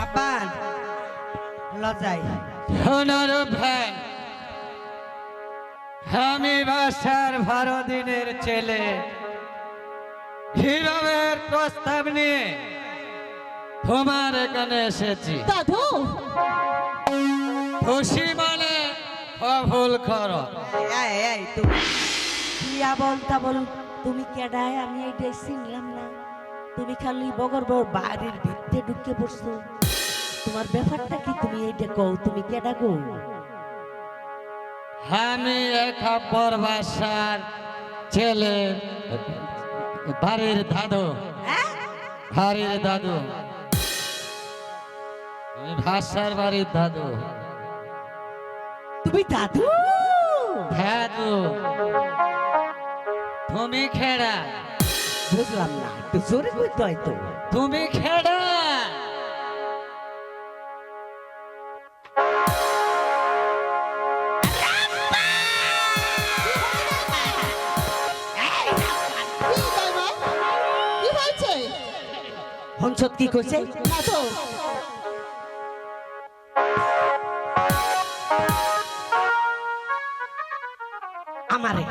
রাব্বান লজাই সোনার ভ্যান আমি বাসার বারো দিনের ছেলে। হিরবের প্রস্তাব নিয়ে তোমার এখানে এসেছি। দাদু! খুশি মানে কবুল করো। এই এই তুমি কিয়া তুমি কেডায় আমি এইটাই চিনলাম না। তুমি খালি বগর বগর বাড়ির ভিতরে ঢুকে পড়ছো। তোমার ব্যাপারটা কি? তুমি এইটা কও তুমি কেডা গো আমি এক অপর বাসার ছেলে বাড়ির দাদু। হ্যাঁ? বাড়ির দাদু। ভাষার বাড়ির দাদু। তুমি দাদু? দাদু। তুমি খেড়া? বুঝলাম না একটু জোরে কইতে হয়তো তুমি খেড়া? হংসত কি কইছে না তো আমারে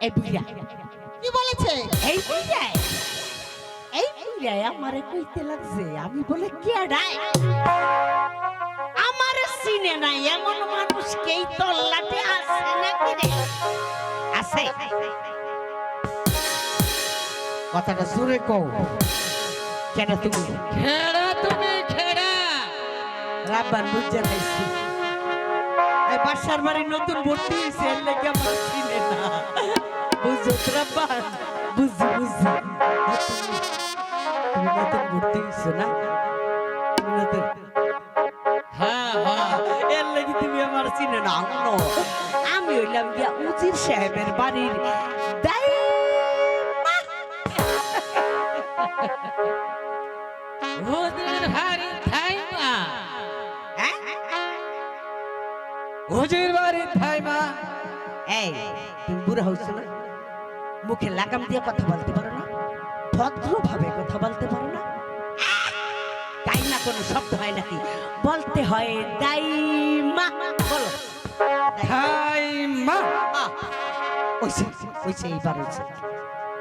এই বুইয়া কি বলেছে এই বুইয়া এই বুইয়া আমারে কইতে লাগছে আমি বলে কেডায় আমারে চিনে নাই এমন মানুষ কেই তল্লাটে আছে নাকি রে আছে কথাটা জোরে কও। কেন তুমি। খেড়া তুমি খেড়া রাব্বান বুঝতে পাইছি। এই বাসার বাড়ি নতুন ভর্তি হয়েছে এর লেগে আমার চিনে না। বুঝছ রাব্বান বুঝছি বুঝছি। তুমি- নতুন ভর্তি হয়েছো না? তুমি নতুন। হ্যাঁ হ্যাঁ। এর লেগে তুমি আমার চিনে না আমি হইলাম গিয়া উজির সাহেবের বাড়ির হুজুর বাড়ি থাইমা হ্যাঁ? হুজুর বাড়ি থাইমা এই তুমি বুড়া হয়েছো না? মুখে লাগাম দিয়ে কথা বলতে পারো না? ভদ্রভাবে কথা বলতে পারো না? তাই না কোনো শব্দ হয় নাকি? বলতে হয় দাইমা বলো। আহ, ওইছে ওইছে এইবার হয়েছে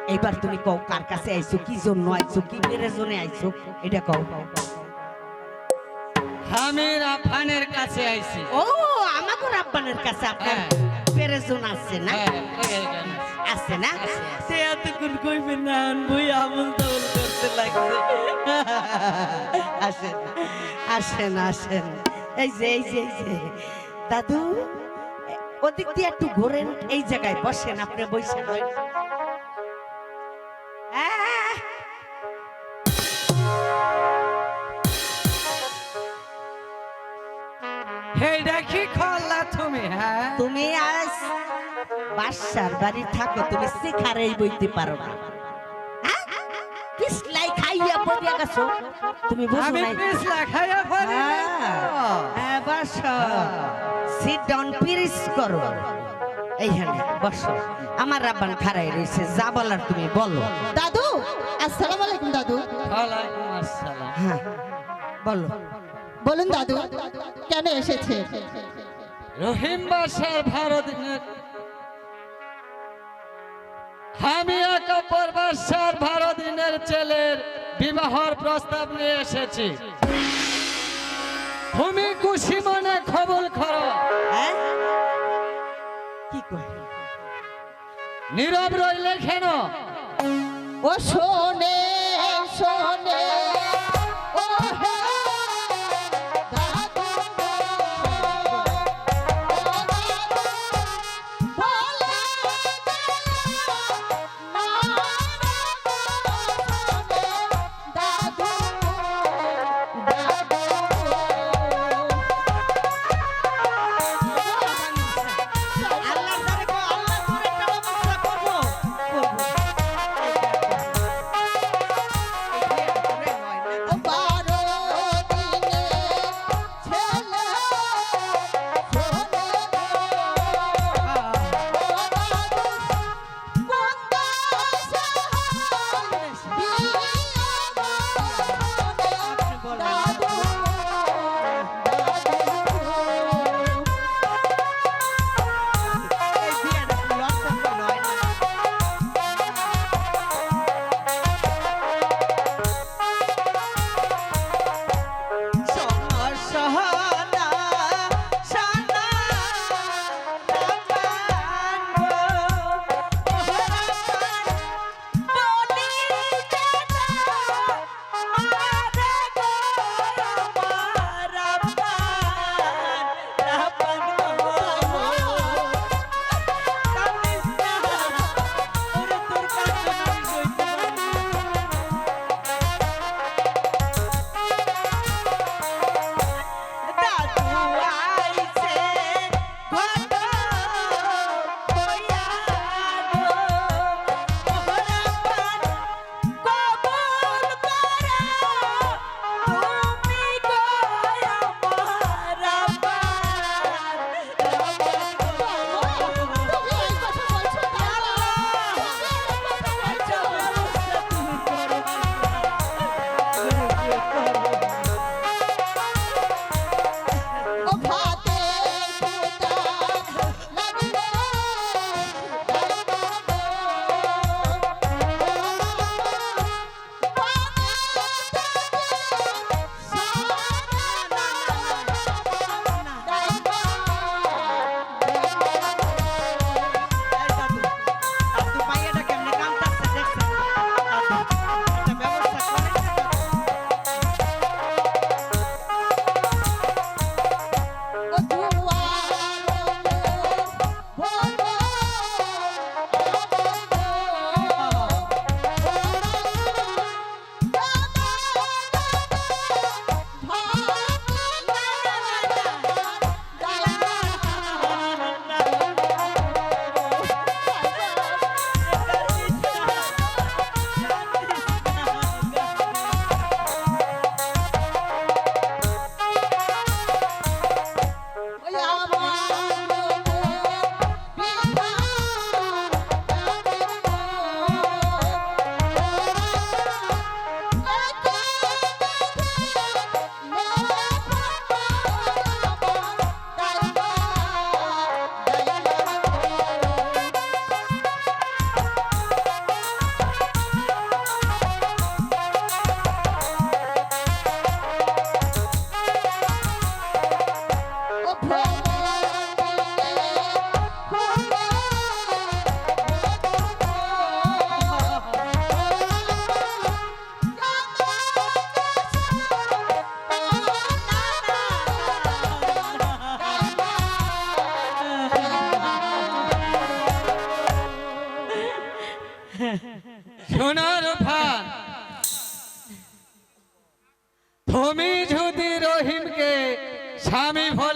এইবার তুমি কও কার কাছে আইছো কি জন্য আইছো কি মেরে জন্য আইছো? এটা কও। আমি রাফানের কাছে আইছি। ও আমাকে রাব্বানের কাছে আপনার হ্যাঁ। পেরেজন আছে না? হ্যাঁ, আছি। না? আছে, আছে। সে এতক্ষণ কইবেন না বই আমল তামল করতে লাগছে। আসেন আসেন আসেন এই যে এই যে এই যে। দাদু ওদিক দিয়ে একটু ঘোরেন এই জায়গায় বসেন আপনি বসেন তুমি আজ বাসার বাড়ি থাকো তুমি শিখারেই বইতে পারো না। হ্যাঁ? পিছলাই খাইয়া পড়িয়া গেছো। তুমি বুঝো নাই। পিছলা খাইয়া পারি হ্যাঁ, হ্যাঁ, বসো। সিট ডাউন পিরিস করো। এইখানে বসো। আমার রাব্বান খারাই রয়েছে যা বলার তুমি বলো। দাদু আসসালামু আলাইকুম দাদু। ওয়ালাইকুম আসসালাম। হ্যাঁ বলো। বলুন দাদু কেন এসেছে? রহিম বাসার ভারত আমি এক অপর বাসার বারো ছেলের বিবাহর প্রস্তাব নিয়ে এসেছি। তুমি খুশি মনে খবর করো। হ্যাঁ? কি নীরব রইলে কেন? ও শোনে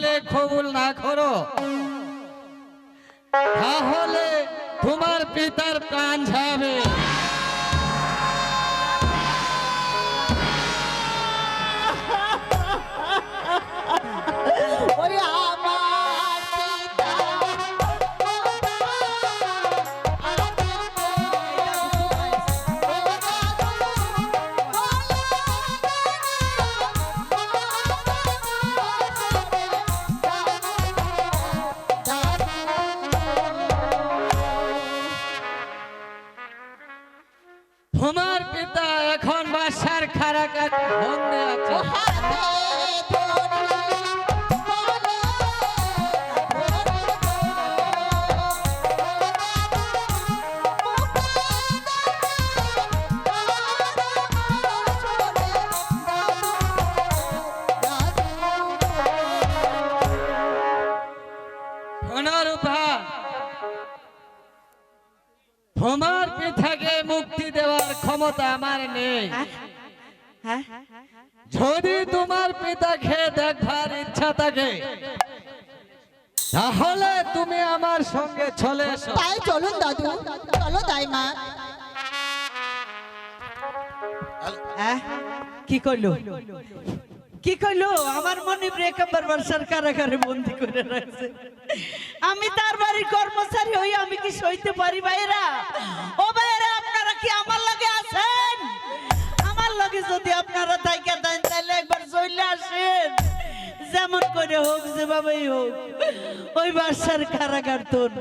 বলে কবুল না করো। তাহলে তোমার পিতার প্রাণ যাবে। Oh আমার তোমার পিতা এখন বাসার খারাকার বন্ধে আছে। ক্ষমতা আমার নেই। হ্যাঁ? যদি তোমার পিতাকে দেখবার ইচ্ছা থাকে তাহলে তুমি আমার সঙ্গে চলে এসো। তাই চলুন দাদু চলো তাই মা। হ্যাঁ? কি কইলো কি কইলো আমার মনে একেবারে বর্ষার কারাগারে বন্দি করে রাখছে। আমি তার বাড়ির কর্মচারী হই আমি কি সইতে পারি ভাইরা আসেন। যেমন করে হোক, যেভাবেই হোক, ওই বাসার কারাগার তোর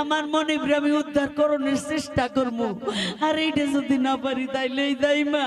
আমার মনে আমি উদ্ধার করণের চেষ্টা করব। আর এইটা যদি না পারি তাইলে এই দাই মা।